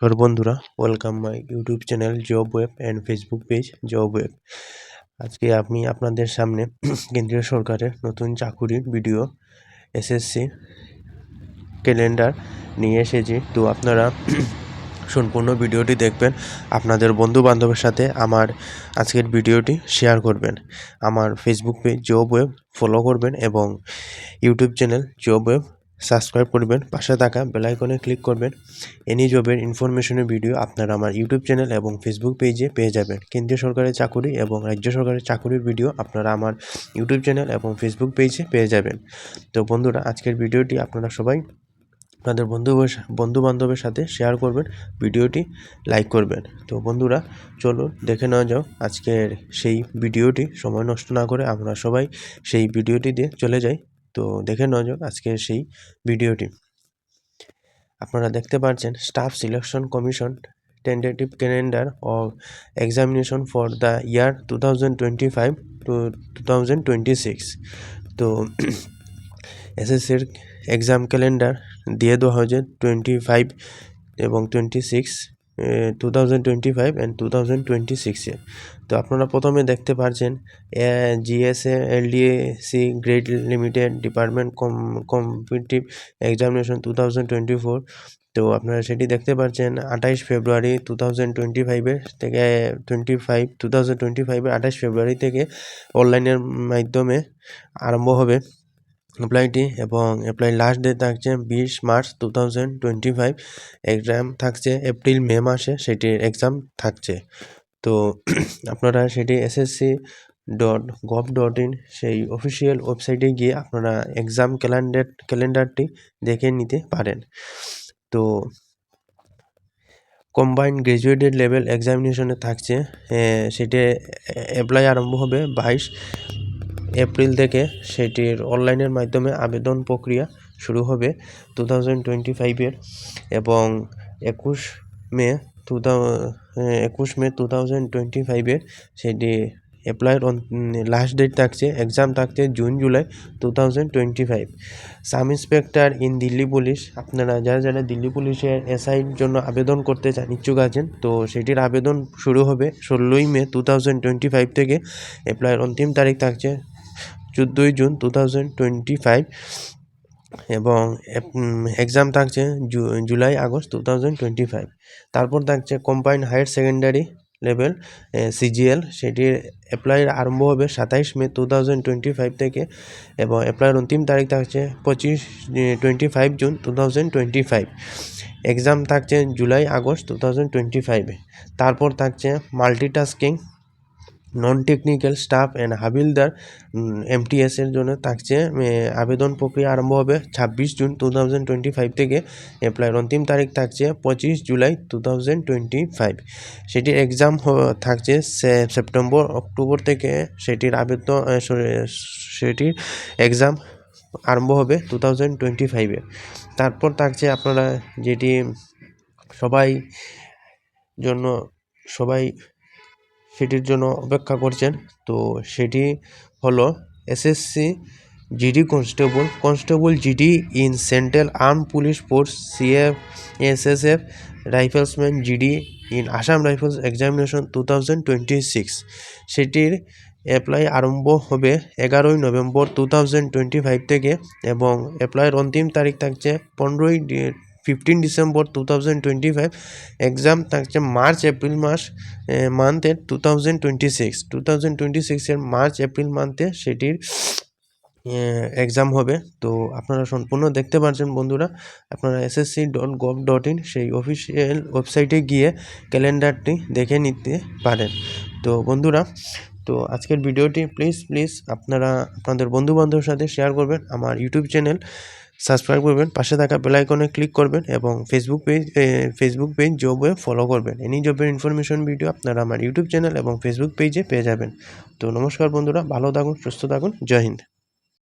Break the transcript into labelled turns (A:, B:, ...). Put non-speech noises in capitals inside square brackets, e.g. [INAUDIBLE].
A: নমস্কার বন্ধুরা welcome my YouTube channel job web and Facebook page job web আজকে আমি আপনাদের সামনে [CLEARS THROAT] কেন্দ্রীয় সরকারের নতুন চাকুরির ভিডিও এসএসসি ক্যালেন্ডার নিয়ে এসেছি। তো আপনারা [CLEARS THROAT] সম্পূর্ণ ভিডিওটি দেখবেন, আপনাদের বন্ধু বান্ধবের সাথে আমার আজকের ভিডিওটি শেয়ার করবেন। আমার Facebook page job web follow করবেন এবং YouTube channel job web subscribe করবেন, পাশে থাকা বেলাইকনে ক্লিক করবেন। এনি জবের ইনফরমেশনের ভিডিও আপনারা আমার ইউটিউব চ্যানেল এবং ফেসবুক পেজে পেয়ে যাবেন। কেন্দ্রীয় সরকারের চাকুরি এবং রাজ্য সরকারের চাকুরির ভিডিও আপনারা আমার ইউটিউব চ্যানেল এবং ফেসবুক পেজে পেয়ে যাবেন। তো বন্ধুরা, আজকের ভিডিওটি আপনারা সবাই আপনাদের বন্ধু বন্ধু বান্ধবের সাথে শেয়ার করবেন, ভিডিওটি লাইক করবেন। তো বন্ধুরা, চলুন দেখে নেওয়া যাও আজকের সেই ভিডিওটি। সময় নষ্ট না করে আমরা সবাই সেই ভিডিওটি দিয়ে চলে যাই। তো দেখে নেওয়া যাক আজকের সেই ভিডিওটি। আপনারা দেখতে পাচ্ছেন, staff selection commission tentative calendar of examination for the year two thousand twenty five to two thousand twenty six তো এসএসসির এক্সাম ক্যালেন্ডার দিয়ে দেওয়া হয়েছে টোয়েন্টি ফাইভ এবং twenty six two thousand twenty five and two thousand twenty সিক্সে তো আপনারা প্রথমে দেখতে পাচ্ছেন GSA LDAC grade limited, department কম, competitive examination two thousand twenty four তো আপনারা সেটি দেখতে পাচ্ছেন আঠাইশ ফেব্রুয়ারি টু থাউজেন্ড টোয়েন্টি ফাইভের থেকে twenty five two thousand twenty ফাইভের আঠাইশ ফেব্রুয়ারি থেকে অনলাইনের মাধ্যমে আরম্ভ হবে। অ্যাপ্লাইটি এবং অ্যাপ্লাই লাস্ট ডেট থাকছে বিশ March two thousand twenty five exam থাকছে এপ্রিল মে মাসে সেটির এক্সাম থাকছে। তো [CLEARS THROAT] আপনারা সেটি SSC dot gov dot in সেই অফিসিয়াল ওয়েবসাইটে গিয়ে আপনারা এক্সাম ক্যালেন্ডার ক্যালেন্ডারটি দেখে নিতে পারেন। তো কম্বাইন্ড গ্র্যাজুয়েটেড লেভেল এক্সামিনেশনে থাকছে। সেটি অ্যাপ্লাই আরম্ভ হবে বাইশ এপ্রিল থেকে সেটির অনলাইনের মাধ্যমে আবেদন প্রক্রিয়া শুরু হবে টু থাউজেন্ড টোয়েন্টি ফাইভের এবং একুশ মে টু একুশ মে টু থাউজেন্ড টোয়েন্টি ফাইভের সেটি অ্যাপ্লাইয়ের লাস্ট ডেট থাকছে এক্সাম থাকছে June July two thousand twenty five. Sub inspector in Delhi police আপনারা যারা যারা দিল্লি পুলিশের এসআইর জন্য আবেদন করতে চান ইচ্ছুক আছেন, তো সেটির আবেদন শুরু হবে ষোলোই May two thousand twenty five থেকে। অ্যাপ্লাইয়ের অন্তিম তারিখ থাকছে চোদ্দোই June two thousand twenty five এবং এক্সাম থাকছে July, August two thousand twenty five তারপর থাকছে combined higher secondary level CGL সেটির অ্যাপ্লাইয়ের আরম্ভ হবে সাতাইশ May two thousand twenty five থেকে এবং অ্যাপ্লাইয়ের অন্তিম তারিখ থাকছে পঁচিশ twenty five June two thousand twenty five exam থাকছে July, August two thousand twenty ফাইভে তারপর থাকছে multitasking non technical staff and havildar এমটিএসের জন্য থাকছে আবেদন প্রক্রিয়া আরম্ভ হবে ছাব্বিশ June two thousand twenty five থেকে অ্যাপ্লাইয়ের অন্তিম তারিখ থাকছে পঁচিশ July two thousand twenty five সেটির এক্সাম থাকছে সেপ্টেম্বর, অক্টোবর থেকে সেটির আবেদন সেটির এক্সাম আরম্ভ হবে টু থাউজেন্ড টোয়েন্টি ফাইভে তারপর থাকছে আপনারা যেটি সবাই জন্য, সবাই সেটির জন্য অপেক্ষা করছেন। তো সেটি হলো SSC GD constable constable GD in central arm police force, CF, SSF, riflesman GD in Assam rifles examination two thousand twenty six. সেটির অ্যাপ্লাই আরম্ভ হবে এগারোই November two thousand twenty five থেকে এবং অ্যাপ্লাইয়ের অন্তিম তারিখ থাকছে পনেরোই fifteen December two thousand twenty five exam থাকছে মার্চ, এপ্রিল মাস মান্থের two thousand twenty six. Two thousand twenty সিক্সের মার্চ, এপ্রিল মান্থে সেটির এক্সাম হবে। তো আপনারা সম্পূর্ণ দেখতে পাচ্ছেন বন্ধুরা, আপনারা SSC dot gov dot in সেই অফিসিয়াল ওয়েবসাইটে গিয়ে ক্যালেন্ডারটি দেখে নিতে পারেন। তো বন্ধুরা, তো আজকের ভিডিওটি প্লিজ প্লিজ আপনারা আপনাদের বন্ধু বান্ধবের সাথে শেয়ার করবেন আমার ইউটিউব চ্যানেল সাবস্ক্রাইব করবেন, পাশে থাকা বেল আইকনে ক্লিক করবেন এবং Facebook page Facebook page job follow করবেন। এনি জবের ইনফরমেশন ভিডিও আপনারা আমার ইউটিউব চ্যানেল এবং ফেসবুক পেজে পেয়ে যাবেন। তো নমস্কার বন্ধুরা, ভালো থাকুন, সুস্থ থাকুন, জয় হিন্দ।